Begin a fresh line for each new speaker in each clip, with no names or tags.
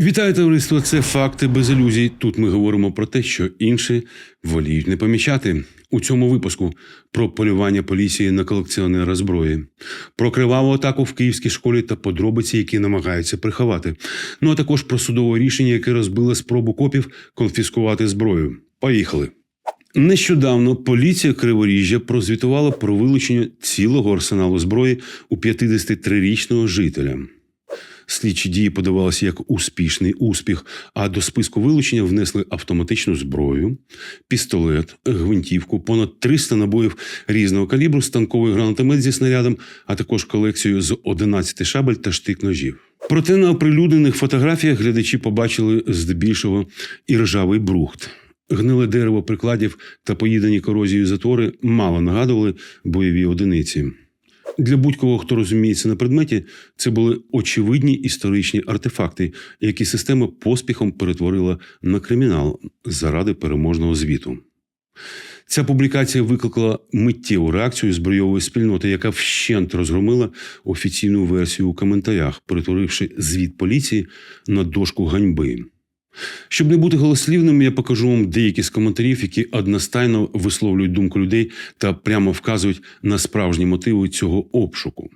Вітаю товариство. Це факти без ілюзій. Тут ми говоримо про те, що інші воліють не помічати. У цьому випуску про полювання поліції на колекціонера зброї, про криваву атаку в київській школі та подробиці, які намагаються приховати. Ну а також про судове рішення, яке розбило спробу копів конфіскувати зброю. Поїхали. Нещодавно поліція Криворіжжя прозвітувала про вилучення цілого арсеналу зброї у 53-річного жителя. Слідчі дії подавалися як успішний успіх, а до списку вилучення внесли автоматичну зброю, пістолет, гвинтівку, понад 300 набоїв різного калібру, станковий гранатомет зі снарядом, а також колекцію з 11 шабель та штик-ножів. Проте на оприлюднених фотографіях глядачі побачили здебільшого і ржавий брухт. Гниле дерево прикладів та поїдені корозією затвори мало нагадували бойові одиниці. Для будь-кого, хто розуміється на предметі, це були очевидні історичні артефакти, які система поспіхом перетворила на кримінал заради переможного звіту. Ця публікація викликала миттєву реакцію збройової спільноти, яка вщент розгромила офіційну версію у коментарях, перетворивши звіт поліції на дошку ганьби. Щоб не бути голослівним, я покажу вам деякі з коментарів, які одностайно висловлюють думку людей та прямо вказують на справжні мотиви цього обшуку.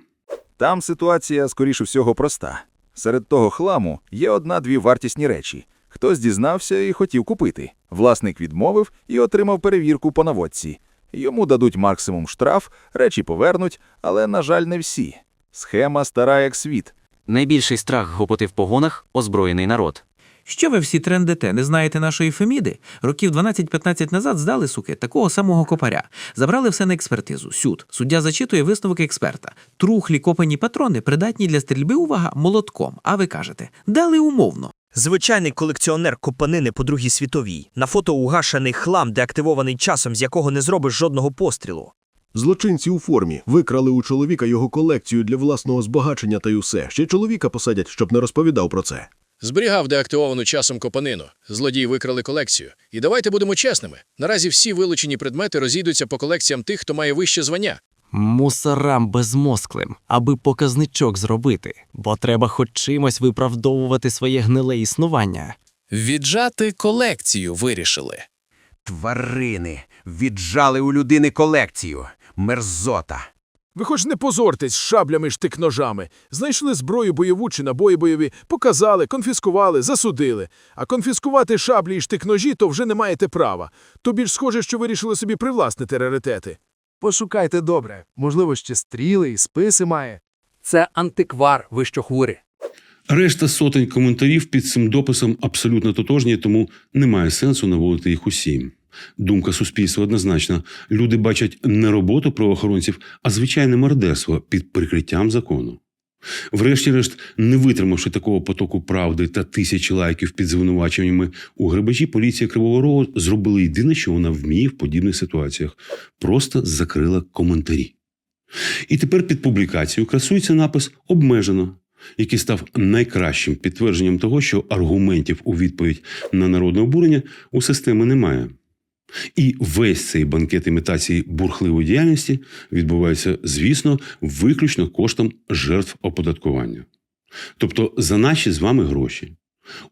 Там ситуація, скоріше всього, проста. Серед того хламу є одна-дві вартісні речі. Хтось дізнався і хотів купити. Власник відмовив і отримав перевірку по наводці. Йому дадуть максимум штраф, речі повернуть, але, на жаль, не всі. Схема стара як світ.
Найбільший страх гопоти в погонах озброєний народ.
Що ви всі трендете, не знаєте нашої Феміди? Років 12-15 назад здали, суки, такого самого копаря. Забрали все на експертизу. Сюд. Суддя зачитує висновок експерта. Трухлі копані патрони придатні для стрільби, увага, молотком. А ви кажете, дали умовно.
Звичайний колекціонер копанини по Другій світовій. На фото угашений хлам, деактивований часом, з якого не зробиш жодного пострілу.
Злочинці у формі викрали у чоловіка його колекцію для власного збагачення та й усе. Ще чоловіка посадять, щоб не розповідав про це.
Зберігав деактивовану часом копанину. Злодії викрали колекцію. І давайте будемо чесними. Наразі всі вилучені предмети розійдуться по колекціям тих, хто має вище звання.
Мусорам безмозклим, аби показничок зробити, бо треба хоч чимось виправдовувати своє гниле існування.
Віджати колекцію вирішили.
Тварини віджали у людини колекцію. Мерзота.
Ви хоч не позортесь з шаблями штик-ножами. Знайшли зброю бойову чи набої бойові, показали, конфіскували, засудили. А конфіскувати шаблі і штик-ножі то вже не маєте права. То більш схоже, що вирішили собі привласнити раритети.
Пошукайте добре. Можливо, ще стріли і списи має. Це антиквар, ви що хворі.
Решта сотень коментарів під цим дописом абсолютно тотожні, тому немає сенсу наводити їх усі. Думка суспільства однозначна. Люди бачать не роботу правоохоронців, а звичайне мордерство під прикриттям закону. Врешті-решт, не витримавши такого потоку правди та тисячі лайків під звинуваченнями у грабежі, поліція Кривого Рогу зробила єдине, що вона вміє в подібних ситуаціях просто закрила коментарі. І тепер під публікацією красується напис обмежено, який став найкращим підтвердженням того, що аргументів у відповідь на народне обурення у системи немає. І весь цей банкет імітації бурхливої діяльності відбувається, звісно, виключно коштом жертв оподаткування. Тобто за наші з вами гроші.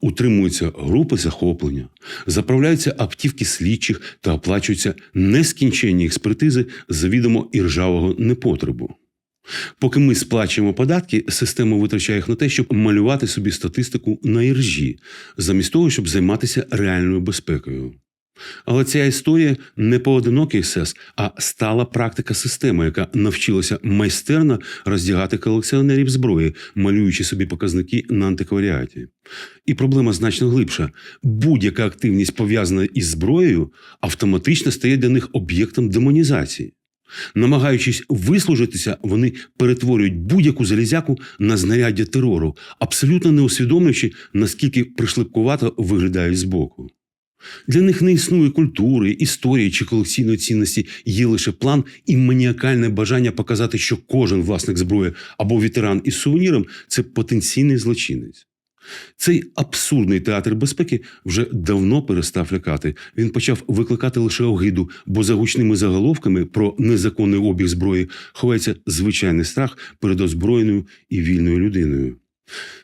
Утримуються групи захоплення, заправляються автівки слідчих та оплачуються нескінченні експертизи завідомо іржавого непотребу. Поки ми сплачуємо податки, система витрачає їх на те, щоб малювати собі статистику на іржі, замість того, щоб займатися реальною безпекою. Але ця історія не поодинокий сес, а стала практика системи, яка навчилася майстерно роздягати колекціонерів зброї, малюючи собі показники на антикваріаті. І проблема значно глибша. Будь-яка активність, пов'язана із зброєю, автоматично стає для них об'єктом демонізації. Намагаючись вислужитися, вони перетворюють будь-яку залізяку на знаряддя терору, абсолютно не усвідомлюючи, наскільки пришлипкувато виглядають збоку. Для них не існує культури, історії чи колекційної цінності, є лише план і маніакальне бажання показати, що кожен власник зброї або ветеран із сувеніром це потенційний злочинець. Цей абсурдний театр безпеки вже давно перестав лякати. Він почав викликати лише огиду, бо за гучними заголовками про незаконний обіг зброї ховається звичайний страх перед озброєною і вільною людиною.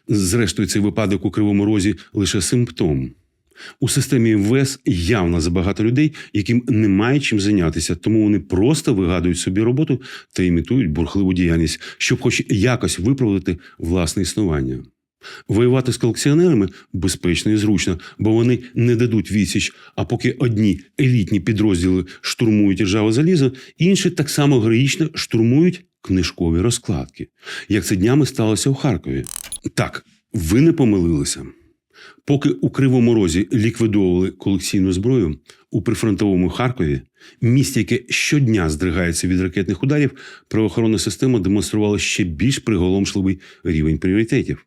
Зрештою, цей випадок у Кривому Розі лише симптом. У системі МВС явно забагато людей, яким немає чим зайнятися, тому вони просто вигадують собі роботу та імітують бурхливу діяльність, щоб хоч якось виправдати власне існування. Воювати з колекціонерами безпечно і зручно, бо вони не дадуть відсіч. А поки одні елітні підрозділи штурмують ржаве залізо, інші так само героїчно штурмують книжкові розкладки, як це днями сталося у Харкові. Так, ви не помилилися. Поки у Кривому Розі ліквідовували колекційну зброю, у прифронтовому Харкові, місті, яке щодня здригається від ракетних ударів, правоохоронна система демонструвала ще більш приголомшливий рівень пріоритетів.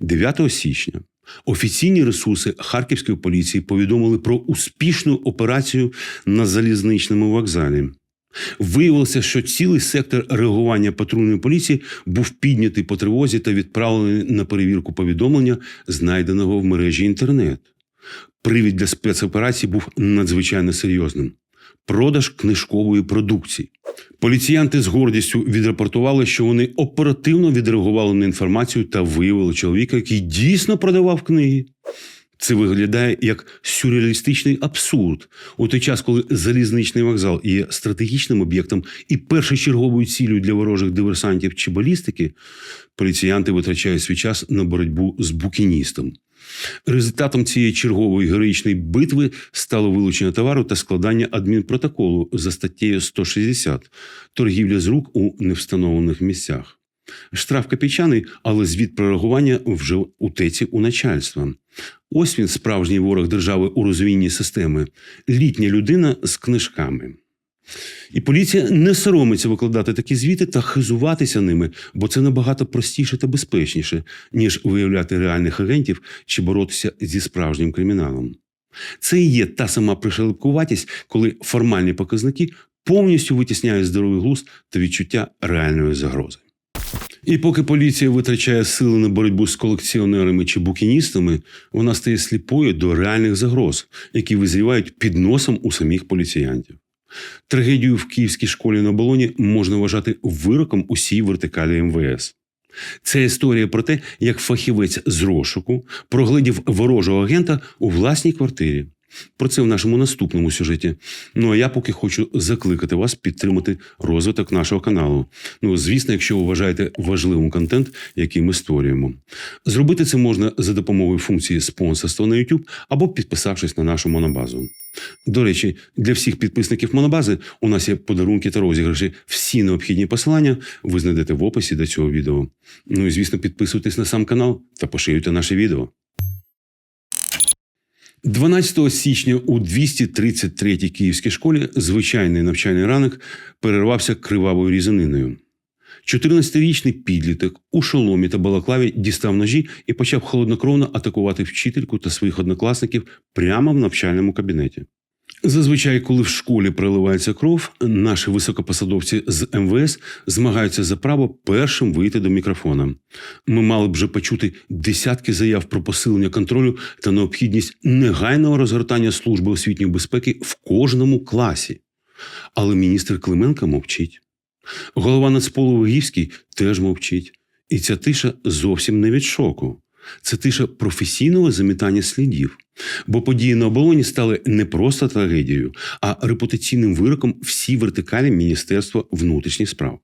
9 січня офіційні ресурси Харківської поліції повідомили про успішну операцію на залізничному вокзалі. Виявилося, що цілий сектор реагування патрульної поліції був піднятий по тривозі та відправлений на перевірку повідомлення, знайденого в мережі інтернет. Привід для спецоперації був надзвичайно серйозним. Продаж книжкової продукції. Поліціянти з гордістю відрапортували, що вони оперативно відреагували на інформацію та виявили чоловіка, який дійсно продавав книги. Це виглядає як сюрреалістичний абсурд у той час, коли залізничний вокзал є стратегічним об'єктом і першочерговою цілею для ворожих диверсантів чи балістики, поліціянти витрачають свій час на боротьбу з букіністом. Результатом цієї чергової героїчної битви стало вилучення товару та складання адмінпротоколу за статтею 160 торгівля з рук у невстановлених місцях. Штраф копійчаний, але звіт про реагування вже у теці у начальства. Ось він справжній ворог держави у розвійній системи, літня людина з книжками. І поліція не соромиться викладати такі звіти та хизуватися ними, бо це набагато простіше та безпечніше, ніж виявляти реальних агентів чи боротися зі справжнім криміналом. Це і є та сама пришелепкуватість, коли формальні показники повністю витісняють здоровий глузд та відчуття реальної загрози. І поки поліція витрачає сили на боротьбу з колекціонерами чи букіністами, вона стає сліпою до реальних загроз, які визрівають під носом у самих поліціянтів. Трагедію в київській школі на болоні можна вважати вироком усій вертикалі МВС. Це історія про те, як фахівець з розшуку проглядів ворожого агента у власній квартирі. Про це в нашому наступному сюжеті. Ну а я поки хочу закликати вас підтримати розвиток нашого каналу. Ну, звісно, якщо ви вважаєте важливим контент, який ми створюємо. Зробити це можна за допомогою функції спонсорства на YouTube або підписавшись на нашу монобазу. До речі, для всіх підписників монобази у нас є подарунки та розіграші. Всі необхідні посилання ви знайдете в описі до цього відео. Ну і звісно, підписуйтесь на сам канал та поширюйте наше відео. 12 січня у 233-й київській школі звичайний навчальний ранок перервався кривавою різаниною. 14-річний підліток у шоломі та балаклаві дістав ножі і почав холоднокровно атакувати вчительку та своїх однокласників прямо в навчальному кабінеті. Зазвичай, коли в школі проливається кров, наші високопосадовці з МВС змагаються за право першим вийти до мікрофона. Ми мали б вже почути десятки заяв про посилення контролю та необхідність негайного розгортання служби освітньої безпеки в кожному класі. Але міністр Клименко мовчить. Голова Нацполу Вигівський теж мовчить. І ця тиша зовсім не від шоку. Це тиша професійного замітання слідів. Бо події на оболоні стали не просто трагедією, а репутаційним вироком всій вертикалі Міністерства внутрішніх справ.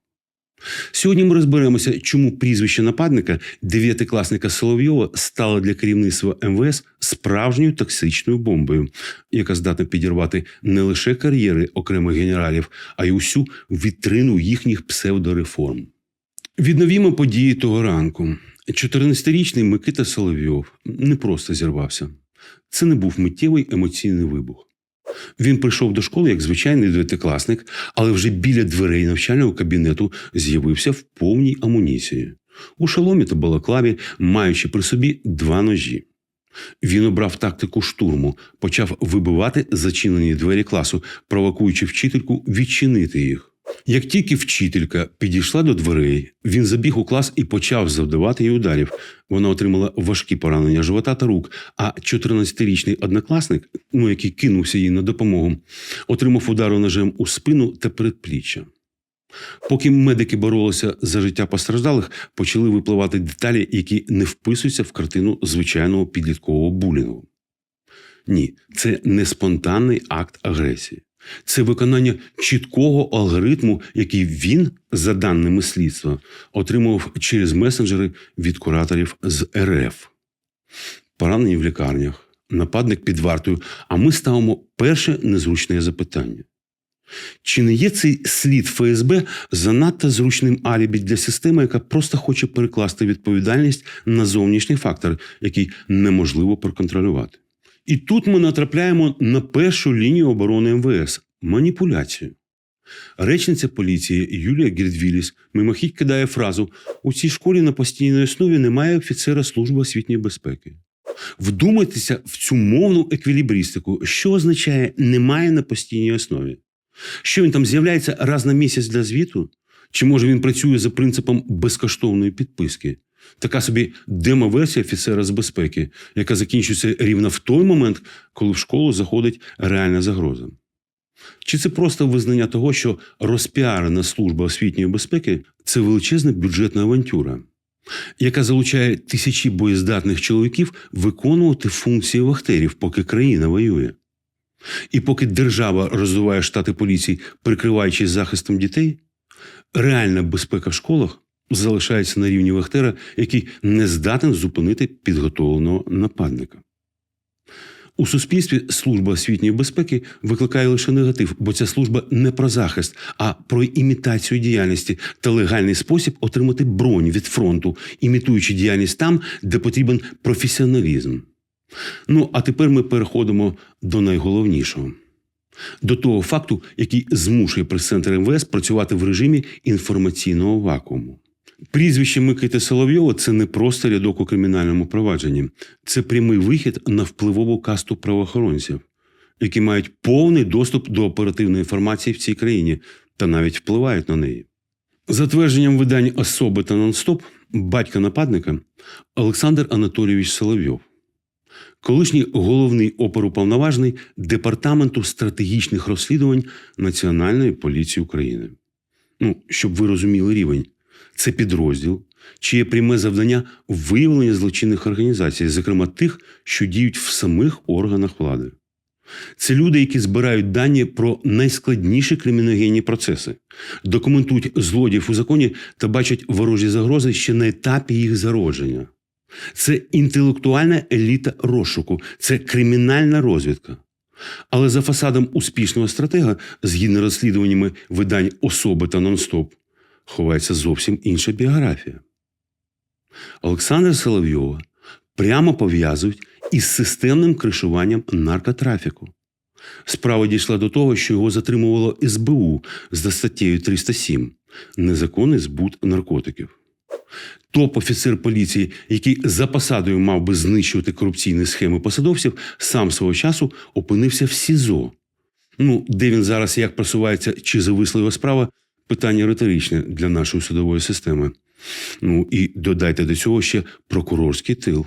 Сьогодні ми розберемося, чому прізвище нападника дев'ятикласника Соловйова стало для керівництва МВС справжньою токсичною бомбою, яка здатна підірвати не лише кар'єри окремих генералів, а й усю вітрину їхніх псевдореформ. Відновімо події того ранку. 14-річний Микита Соловйов не просто зірвався. Це не був миттєвий емоційний вибух. Він прийшов до школи як звичайний дев'ятикласник, але вже біля дверей навчального кабінету з'явився в повній амуніції. У шоломі та балаклаві, маючи при собі два ножі. Він обрав тактику штурму, почав вибивати зачинені двері класу, провокуючи вчительку відчинити їх. Як тільки вчителька підійшла до дверей, він забіг у клас і почав завдавати їй ударів. Вона отримала важкі поранення живота та рук. А 14-річний однокласник, ну який кинувся їй на допомогу, отримав удару ножем у спину та передпліччя. Поки медики боролися за життя постраждалих, почали випливати деталі, які не вписуються в картину звичайного підліткового булінгу. Ні, це не спонтанний акт агресії. Це виконання чіткого алгоритму, який він, за даними слідства, отримував через месенджери від кураторів з РФ. Поранені в лікарнях, нападник під вартою, а ми ставимо перше незручне запитання. Чи не є цей слід ФСБ занадто зручним алібі для системи, яка просто хоче перекласти відповідальність на зовнішній фактор, який неможливо проконтролювати? І тут ми натрапляємо на першу лінію оборони МВС маніпуляцію. Речниця поліції Юлія Гірдвіліс мимохідь кидає фразу: у цій школі на постійній основі немає офіцера Служби освітньої безпеки. Вдумайтеся в цю мовну еквілібристику, що означає немає на постійній основі. Що він там з'являється раз на місяць для звіту? Чи може він працює за принципом безкоштовної підписки? Така собі демо-версія офіцера з безпеки, яка закінчується рівно в той момент, коли в школу заходить реальна загроза. Чи це просто визнання того, що розпіарена служба освітньої безпеки це величезна бюджетна авантюра, яка залучає тисячі боєздатних чоловіків виконувати функції вахтерів, поки країна воює? І поки держава розвиває штати поліції, прикриваючись захистом дітей, реальна безпека в школах залишається на рівні вахтера, який не здатен зупинити підготовленого нападника. У суспільстві служба освітньої безпеки викликає лише негатив, бо ця служба не про захист, а про імітацію діяльності та легальний спосіб отримати бронь від фронту, імітуючи діяльність там, де потрібен професіоналізм. Ну, а тепер ми переходимо до найголовнішого. До того факту, який змушує прес-центр МВС працювати в режимі інформаційного вакууму. Прізвище Микити Соловйова це не просто рядок у кримінальному провадженні, це прямий вихід на впливову касту правоохоронців, які мають повний доступ до оперативної інформації в цій країні та навіть впливають на неї. За твердженням видань особи та нон-стоп, батька нападника Олександр Анатолійович Соловйов, колишній головний оперуповноважений Департаменту стратегічних розслідувань Національної поліції України. Ну, щоб ви розуміли рівень. Це підрозділ, чиє пряме завдання виявлення злочинних організацій, зокрема тих, що діють в самих органах влади. Це люди, які збирають дані про найскладніші криміногенні процеси, документують злодіїв у законі та бачать ворожі загрози ще на етапі їх зародження. Це інтелектуальна еліта розшуку, це кримінальна розвідка. Але за фасадом успішного стратега, згідно розслідуваннями видань особи та нон-стоп, ховається зовсім інша біографія. Олександра Соловйова прямо пов'язують із системним кришуванням наркотрафіку. Справа дійшла до того, що його затримувало СБУ за статтею 307 незаконний збут наркотиків. Топ-офіцер поліції, який за посадою мав би знищувати корупційні схеми посадовців, сам свого часу опинився в СІЗО. Ну, де він зараз як просувається, чи зависла його справа, питання риторичне для нашої судової системи. Ну і додайте до цього ще прокурорський тил.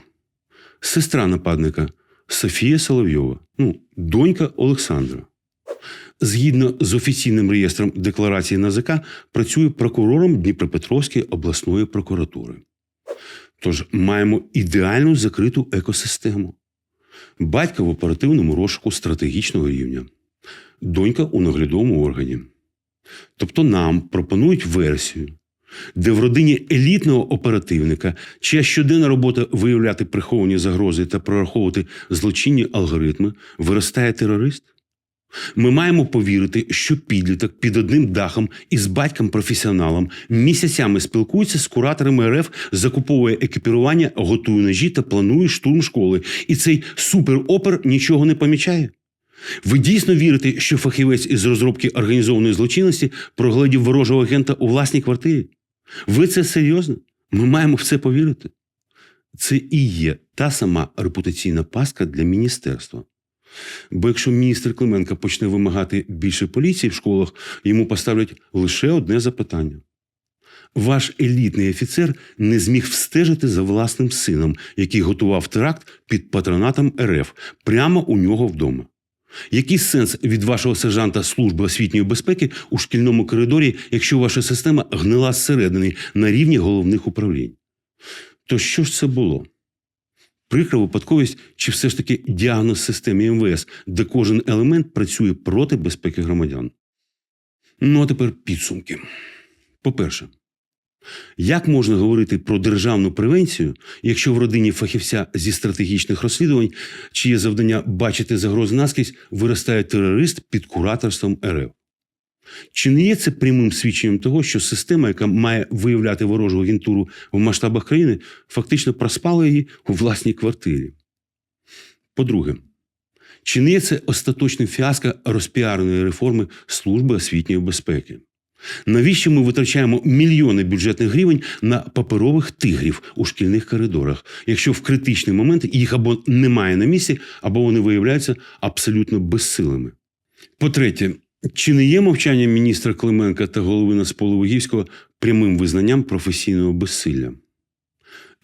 Сестра нападника Софія Соловйова, ну, донька Олександра. Згідно з офіційним реєстром декларації НАЗК, працює прокурором Дніпропетровської обласної прокуратури. Тож маємо ідеальну закриту екосистему. Батька в оперативному розшуку стратегічного рівня, донька у наглядовому органі. Тобто нам пропонують версію, де в родині елітного оперативника, чия щоденна робота виявляти приховані загрози та прораховувати злочинні алгоритми, виростає терорист. Ми маємо повірити, що підліток під одним дахом із батьком-професіоналом місяцями спілкується з кураторами РФ, закуповує екіпірування, готує ножі та планує штурм школи. І цей суперопер нічого не помічає. Ви дійсно вірите, що фахівець із розробки організованої злочинності проглядів ворожого агента у власній квартирі? Ви це серйозно? Ми маємо в це повірити. Це і є та сама репутаційна пастка для міністерства. Бо якщо міністр Клименко почне вимагати більше поліції в школах, йому поставлять лише одне запитання. Ваш елітний офіцер не зміг встежити за власним сином, який готував теракт під патронатом РФ прямо у нього вдома. Який сенс від вашого сержанта служби освітньої безпеки у шкільному коридорі, якщо ваша система гнила зсередини на рівні головних управлінь? То що ж це було? Прикра випадковість чи все ж таки діагноз системи МВС, де кожен елемент працює проти безпеки громадян? Ну а тепер підсумки. По-перше, як можна говорити про державну превенцію, якщо в родині фахівця зі стратегічних розслідувань, чиє завдання бачити загрози наскрізь, виростає терорист під кураторством РФ? Чи не є це прямим свідченням того, що система, яка має виявляти ворожу агентуру в масштабах країни, фактично проспала її у власній квартирі? По-друге, чи не є це остаточним фіаско розпіареної реформи служби освітньої безпеки? Навіщо ми витрачаємо мільйони бюджетних гривень на паперових тигрів у шкільних коридорах, якщо в критичний момент їх або немає на місці, або вони виявляються абсолютно безсилими? По-третє, чи не є мовчання міністра Клименка та голови Нацполу Вигівського прямим визнанням професійного безсилля?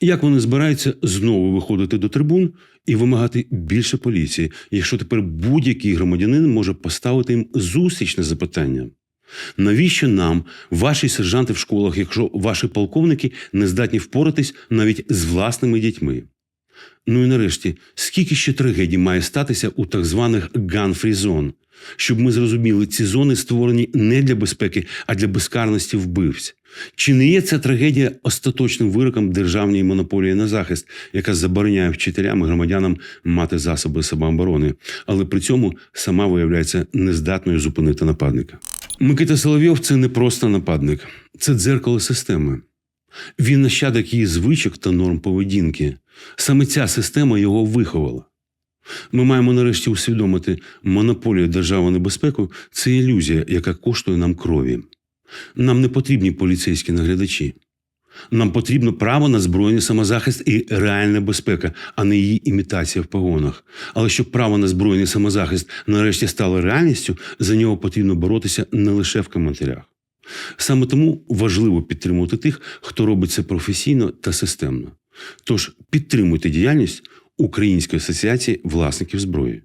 Як вони збираються знову виходити до трибун і вимагати більше поліції, якщо тепер будь-який громадянин може поставити їм зустрічне запитання? Навіщо нам, ваші сержанти в школах, якщо ваші полковники не здатні впоратись навіть з власними дітьми? Ну і нарешті, скільки ще трагедій має статися у так званих gun-free zone, щоб ми зрозуміли, ці зони створені не для безпеки, а для безкарності вбивць. Чи не є ця трагедія остаточним вироком державної монополії на захист, яка забороняє вчителям і громадянам мати засоби самооборони, але при цьому сама виявляється нездатною зупинити нападника? Микита Соловйов це не просто нападник, це дзеркало системи. Він нащадок її звичок та норм поведінки. Саме ця система його виховала. Ми маємо нарешті усвідомити, монополія держави небезпеку це ілюзія, яка коштує нам крові. Нам не потрібні поліцейські наглядачі. Нам потрібно право на збройний самозахист і реальна безпека, а не її імітація в погонах. Але щоб право на збройний самозахист нарешті стало реальністю, за нього потрібно боротися не лише в коментарях. Саме тому важливо підтримувати тих, хто робить це професійно та системно. Тож підтримуйте діяльність Української асоціації власників зброї.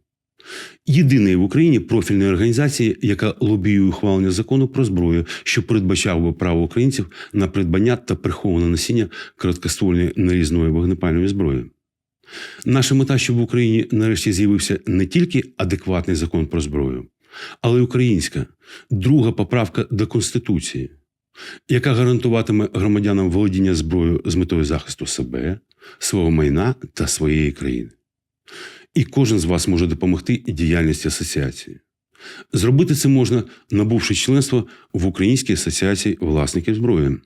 Єдиної в Україні профільної організації, яка лобіює ухвалення закону про зброю, що передбачав би право українців на придбання та приховане носіння короткоствольної нарізної вогнепальної зброї. Наша мета, щоб в Україні нарешті з'явився не тільки адекватний закон про зброю, але й українська друга поправка до Конституції, яка гарантуватиме громадянам володіння зброєю з метою захисту себе, свого майна та своєї країни. І кожен з вас може допомогти діяльності асоціації. Зробити це можна, набувши членство в Українській асоціації власників зброї.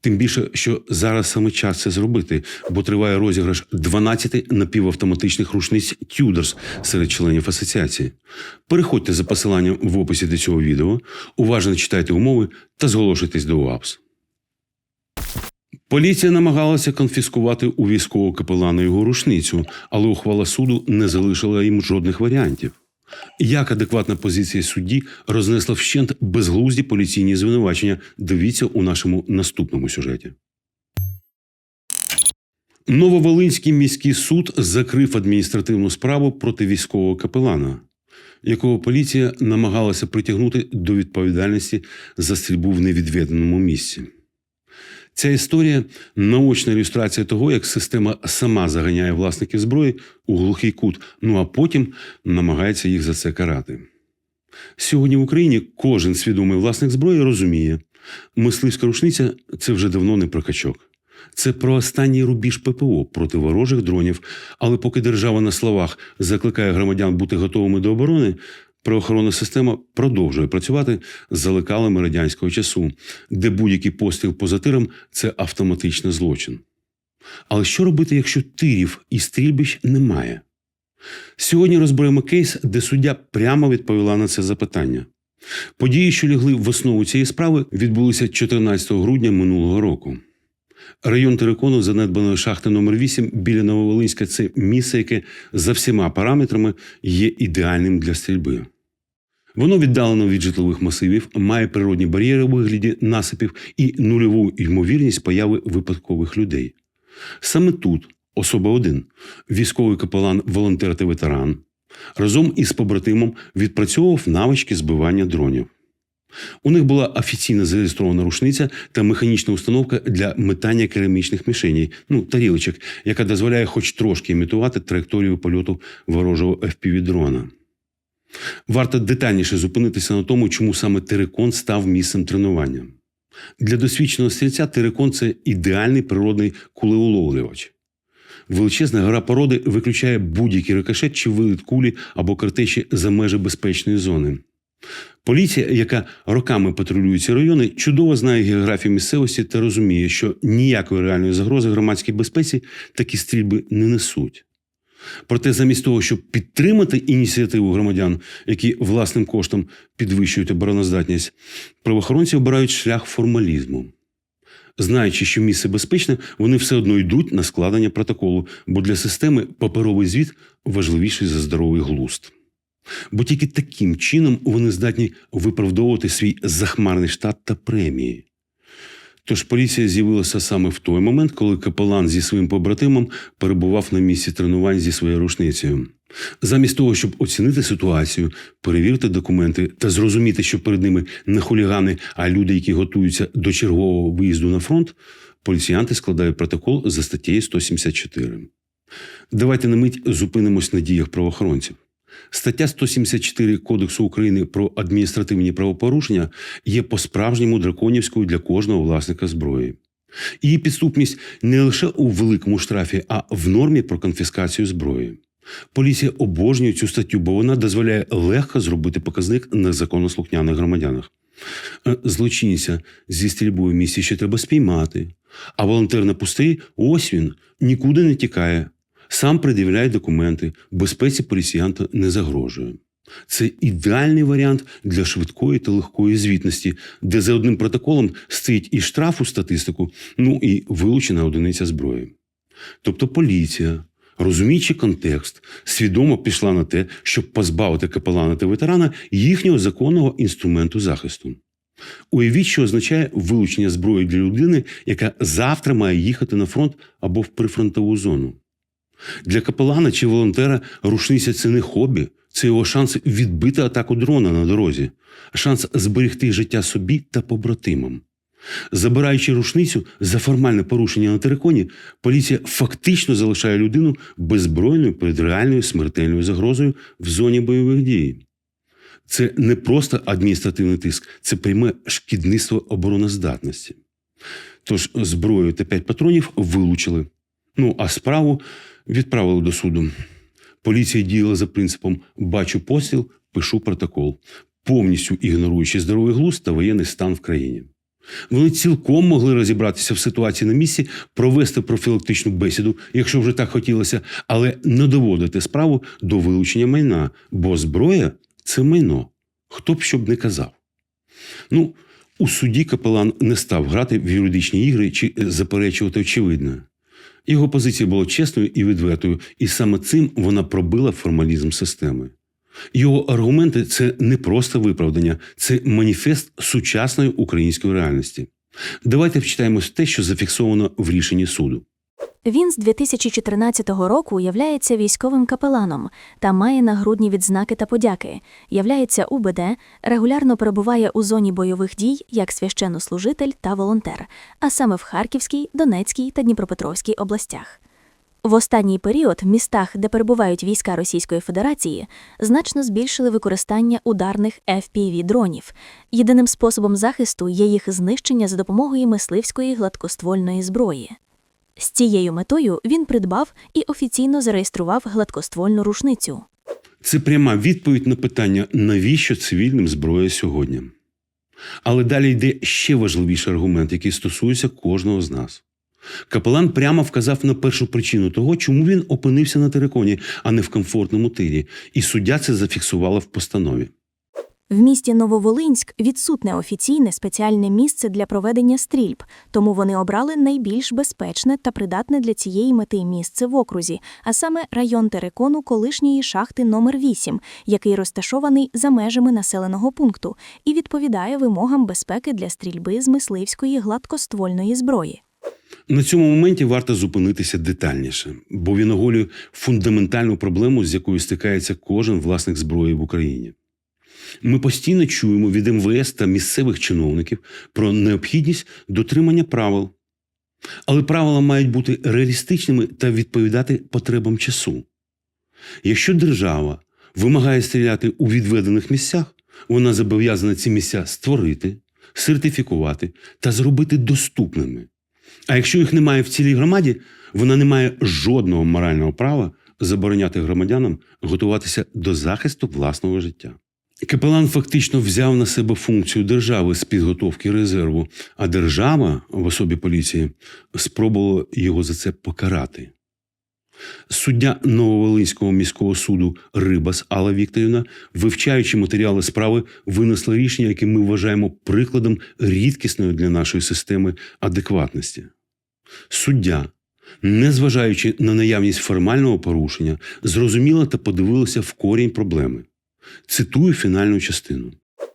Тим більше, що зараз саме час це зробити, бо триває розіграш 12 напівавтоматичних рушниць Тюдорс серед членів асоціації. Переходьте за посиланням в описі до цього відео, уважно читайте умови та зголошуйтесь до УАПС. Поліція намагалася конфіскувати у військового капелана його рушницю, але ухвала суду не залишила їм жодних варіантів. Як адекватна позиція судді рознесла вщент безглузді поліційні звинувачення, дивіться у нашому наступному сюжеті. Нововолинський міський суд закрив адміністративну справу проти військового капелана, якого поліція намагалася притягнути до відповідальності за стрільбу в невідведеному місці. Ця історія наочна ілюстрація того, як система сама заганяє власників зброї у глухий кут, ну а потім намагається їх за це карати. Сьогодні в Україні кожен свідомий власник зброї розуміє, мисливська рушниця це вже давно не про качок. Це про останній рубіж ППО проти ворожих дронів. Але поки держава на словах закликає громадян бути готовими до оборони, правоохоронна система продовжує працювати з лекалами радянського часу, де будь-який постріл по затирам це автоматичний злочин. Але що робити, якщо тирів і стрільбищ немає? Сьогодні розберемо кейс, де суддя прямо відповіла на це запитання. Події, що лягли в основу цієї справи, відбулися 14 грудня минулого року. Район терикону занедбаної шахти номер 8 біля Нововолинська це місце, яке за всіма параметрами є ідеальним для стрільби. Воно віддалено від житлових масивів, має природні бар'єри у вигляді насипів і нульову ймовірність появи випадкових людей. Саме тут особа один військовий капелан, волонтер та ветеран, Разом із побратимом відпрацьовував навички збивання дронів. У них була офіційно зареєстрована рушниця та механічна установка для метання керамічних мішеней, ну тарілочок, яка дозволяє хоч трошки імітувати траєкторію польоту ворожого FPV-дрона. Варто детальніше зупинитися на тому, чому саме терикон став місцем тренування. Для досвідченого стрільця терикон це ідеальний природний кулеуловлювач. Величезна гора породи виключає будь-який рикошет чи виліт кулі або картечі за межі безпечної зони. Поліція, яка роками патрулює ці райони, чудово знає географію місцевості та розуміє, що ніякої реальної загрози громадській безпеці такі стрільби не несуть. Проте, замість того, щоб підтримати ініціативу громадян, які власним коштом підвищують обороноздатність, правоохоронці обирають шлях формалізму. Знаючи, що місце безпечне, вони все одно йдуть на складення протоколу, бо для системи паперовий звіт важливіший за здоровий глузд. Бо тільки таким чином вони здатні виправдовувати свій захмарний штат та премії. Тож поліція з'явилася саме в той момент, коли капелан зі своїм побратимом перебував на місці тренувань зі своєю рушницею. Замість того, щоб оцінити ситуацію, перевірити документи та зрозуміти, що перед ними не хулігани, а люди, які готуються до чергового виїзду на фронт, поліціянти складають протокол за статтею 174. Давайте на мить зупинимось на діях правоохоронців. Стаття 174 Кодексу України про адміністративні правопорушення є по-справжньому драконівською для кожного власника зброї. Її підступність не лише у великому штрафі, а в нормі про конфіскацію зброї. Поліція обожнює цю статтю, бо вона дозволяє легко зробити показник на законослухняних громадянах. Е, Злочинця зі стрільбою в місті ще треба спіймати, а волонтер на пустий ось він нікуди не тікає. Сам пред'являє документи, безпеці поліціянта не загрожує. Це ідеальний варіант для швидкої та легкої звітності, де за одним протоколом стоїть і штраф у статистику, ну і вилучена одиниця зброї. Тобто поліція, розуміючи контекст, свідомо пішла на те, щоб позбавити капелана та ветерана їхнього законного інструменту захисту. Уявіть, що означає вилучення зброї для людини, яка завтра має їхати на фронт або в прифронтову зону. Для капелана чи волонтера рушниця це не хобі, це його шанс відбити атаку дрона на дорозі, шанс зберегти життя собі та побратимам. Забираючи рушницю за формальне порушення на териконі, поліція фактично залишає людину беззбройною перед реальною смертельною загрозою в зоні бойових дій. Це не просто адміністративний тиск, це пряме шкідництво обороноздатності. Тож зброю та п'ять патронів вилучили. Ну а справу відправили до суду. Поліція діяла за принципом бачу постріл, пишу протокол, повністю ігноруючи здоровий глузд та воєнний стан в країні. Вони цілком могли розібратися в ситуації на місці, провести профілактичну бесіду, якщо вже так хотілося, але не доводити справу до вилучення майна, бо зброя це майно. Хто б щоб не казав. Ну, у суді капелан не став грати в юридичні ігри чи заперечувати очевидне. Його позиція була чесною і відвертою, і саме цим вона пробила формалізм системи. Його аргументи це не просто виправдання, це маніфест сучасної української реальності. Давайте вчитаємось те, що зафіксовано в рішенні суду.
Він з 2014 року являється військовим капеланом та має нагрудні відзнаки та подяки, являється УБД, регулярно перебуває у зоні бойових дій як священнослужитель та волонтер, а саме в Харківській, Донецькій та Дніпропетровській областях. В останній період в містах, де перебувають війська Російської Федерації, значно збільшили використання ударних FPV-дронів. Єдиним способом захисту є їх знищення за допомогою мисливської гладкоствольної зброї. З цією метою він придбав і офіційно зареєстрував гладкоствольну рушницю.
Це пряма відповідь на питання, навіщо цивільним зброя сьогодні. Але далі йде ще важливіший аргумент, який стосується кожного з нас. Капелан прямо вказав на першу причину того, чому він опинився на териконі, а не в комфортному тирі, і суддя це зафіксувала в постанові.
В місті Нововолинськ відсутне офіційне спеціальне місце для проведення стрільб, тому вони обрали найбільш безпечне та придатне для цієї мети місце в окрузі, а саме район терикону колишньої шахти номер 8 який розташований за межами населеного пункту і відповідає вимогам безпеки для стрільби з мисливської гладкоствольної зброї.
На цьому моменті варто зупинитися детальніше, бо він оголює фундаментальну проблему, з якою стикається кожен власник зброї в Україні. Ми постійно чуємо від МВС та місцевих чиновників про необхідність дотримання правил. Але правила мають бути реалістичними та відповідати потребам часу. Якщо держава вимагає стріляти у відведених місцях, вона зобов'язана ці місця створити, сертифікувати та зробити доступними. А якщо їх немає в цілій громаді, вона не має жодного морального права забороняти громадянам готуватися до захисту власного життя. Капелан фактично взяв на себе функцію держави з підготовки резерву, а держава в особі поліції спробувала його за це покарати. Суддя Нововолинського міського суду Рибас Алла Вікторівна, вивчаючи матеріали справи, винесла рішення, яке ми вважаємо прикладом рідкісної для нашої системи адекватності. Суддя, незважаючи на наявність формального порушення, зрозуміла та подивилася в корінь проблеми. Цитую фінальну частину.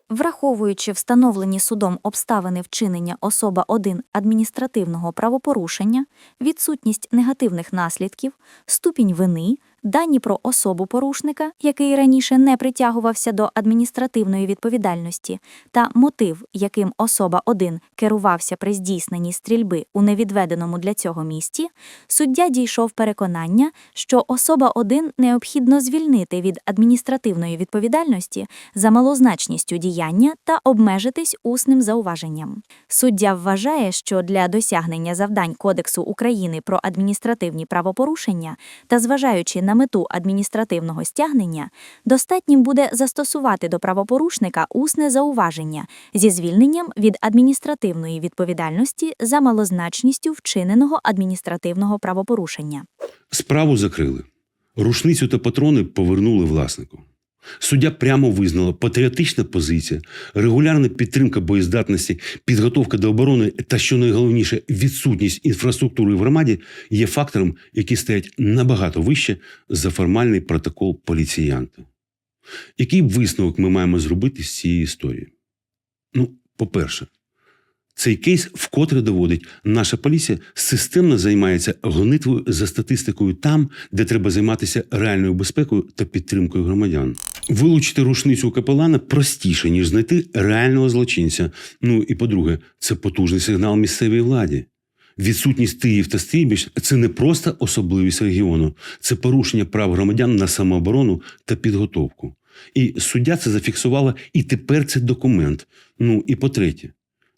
Враховуючи встановлені судом обставини вчинення особа 1 адміністративного правопорушення, відсутність негативних наслідків, ступінь вини, дані про особу порушника, який раніше не притягувався до адміністративної відповідальності, та мотив, яким особа 1 керувався при здійсненні стрільби у невідведеному для цього місті, суддя дійшов переконання, що особа 1 необхідно звільнити від адміністративної відповідальності за малозначністю діяння та обмежитись усним зауваженням. Суддя вважає, що для досягнення завдань Кодексу України про адміністративні правопорушення та зважаючи на мету адміністративного стягнення, достатнім буде застосувати до правопорушника усне зауваження зі звільненням від адміністративної відповідальності за малозначністю вчиненого адміністративного правопорушення.
Справу закрили. Рушницю та патрони повернули власнику. Суддя прямо визнала патріотична позиція, регулярна підтримка боєздатності, підготовка до оборони та, що найголовніше, відсутність інфраструктури в громаді є фактором, які стоять набагато вище за формальний протокол поліціянта. Який висновок ми маємо зробити з цієї історії? Ну, по-перше, цей кейс вкотре доводить, наша поліція системно займається гонитвою за статистикою там, де треба займатися реальною безпекою та підтримкою громадян. Вилучити рушницю капелана простіше, ніж знайти реального злочинця. Ну і по-друге, це потужний сигнал місцевій владі. Відсутність тиїв та стрільбищ – це не просто особливість регіону, це порушення прав громадян на самооборону та підготовку. І суддя це зафіксувала, і тепер це документ. Ну і по-третє,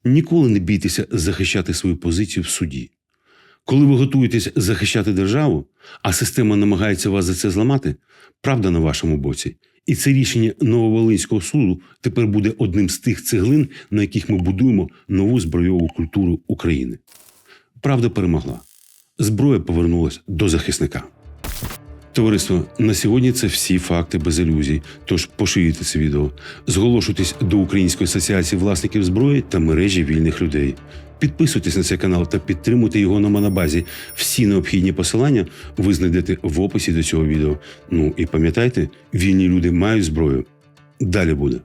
ніколи не бійтеся захищати свою позицію в суді. Коли ви готуєтесь захищати державу, а система намагається вас за це зламати, правда на вашому боці. І це рішення Нововолинського суду тепер буде одним з тих цеглин, на яких ми будуємо нову збройову культуру України. Правда перемогла. Зброя повернулась до захисника. Товариство, на сьогодні це всі факти без ілюзій. Тож поширюйте це відео, зголошуйтесь до Української асоціації власників зброї та мережі вільних людей. Підписуйтесь на цей канал та підтримуйте його на Монобазі. Всі необхідні посилання ви знайдете в описі до цього відео. Ну і пам'ятайте, вільні люди мають зброю. Далі буде.